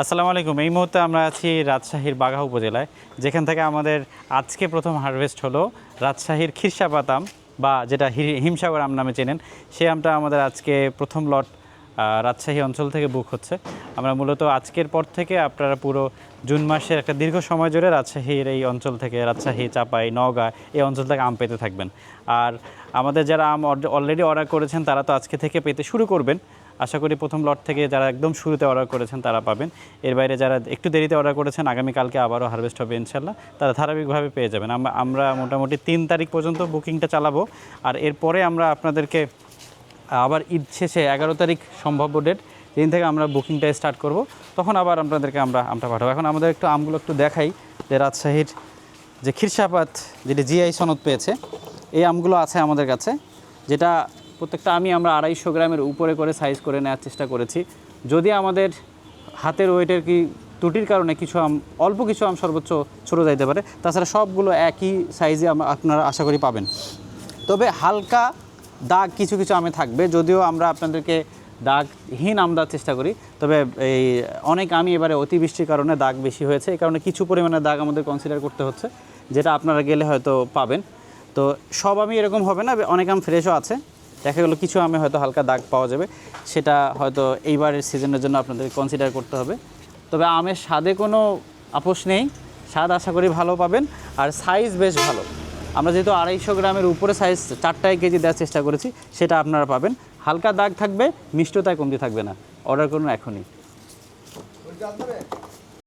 আসসালামু আলাইকুম। এই মুহূর্তে আমরা আছি রাজশাহীর বাঘা উপজেলায়, যেখান থেকে আমাদের আজকে প্রথম হারভেস্ট হলো রাজশাহীর খিরসাপাত আম বা যেটা হিমসাগর আম নামে চেনেন। সেই আমটা আমাদের আজকে প্রথম লট রাজশাহী অঞ্চল থেকে বুক হচ্ছে। আমরা মূলত আজকের পর থেকে আপনারা পুরো জুন মাসের একটা দীর্ঘ সময় জুড়ে রাজশাহীর এই অঞ্চল থেকে রাজশাহী, চাপাই, নওগাঁ এই অঞ্চল থেকে আম পেতে থাকবেন। আর আমাদের যারা আম অলরেডি অর্ডার করেছেন, তারা তো আজকে থেকে পেতে শুরু করবেন। আশা করি প্রথম লট থেকে যারা একদম শুরুতে অর্ডার করেছেন তারা পাবেন। এর বাইরে যারা একটু দেরিতে অর্ডার করেছেন, আগামীকালকে আবারও হারভেস্ট হবে ইনশাল্লাহ তারা ধারাবাহিকভাবে পেয়ে যাবেন। আমরা মোটামুটি তিন তারিখ পর্যন্ত বুকিংটা চালাবো। আর এরপরে আমরা আপনাদেরকে আবার ঈদ শেষে এগারো তারিখ সম্ভাব্য ডেট দিন থেকে আমরা বুকিংটা স্টার্ট করব, তখন আবার আপনাদেরকে আমরা আমটা পাঠাবো। এখন আমাদের একটু আমগুলো একটু দেখাই যে রাজশাহীর যে খিরসাপাত যেটি জিআই সনদ পেয়েছে, এই আমগুলো আছে আমাদের কাছে, যেটা প্রত্যেকটা আমি আমরা আড়াইশো গ্রামের উপরে করে সাইজ করে নেওয়ার চেষ্টা করেছি। যদি আমাদের হাতের ওয়েটের কি ত্রুটির কারণে কিছু আম, অল্প কিছু আম সর্বোচ্চ ছোটো যাইতে পারে, তাছাড়া সবগুলো একই সাইজে আপনারা আশা করি পাবেন। তবে হালকা দাগ কিছু কিছু আমে থাকবে, যদিও আমরা আপনাদেরকে দাগহীন আম দেওয়ার চেষ্টা করি, তবে এই অনেক আমি এবারে অতিবৃষ্টির কারণে দাগ বেশি হয়েছে, এই কারণে কিছু পরিমাণে দাগ আমাদের কনসিডার করতে হচ্ছে, যেটা আপনারা গেলে হয়তো পাবেন। তো সব আমি এরকম হবে না, অনেক আম ফ্রেশও আছে। দেখা গেলো কিছু আমে হয়তো হালকা দাগ পাওয়া যাবে। সেটা হয়তো এইবারের সিজনের জন্য আপনাদের কনসিডার করতে হবে। তবে আমের স্বাদে কোনো আপোষ নেই। স্বাদ আশা করি ভালো পাবেন। আর সাইজ বেশ ভালো। আমরা যেহেতু আড়াইশো গ্রামের উপরে সাইজ চারটায় কেজি দেওয়ার চেষ্টা করেছি, সেটা আপনারা পাবেন। হালকা দাগ থাকবে, মিষ্টতায় কমতি থাকবে না। অর্ডার করুন এখনই।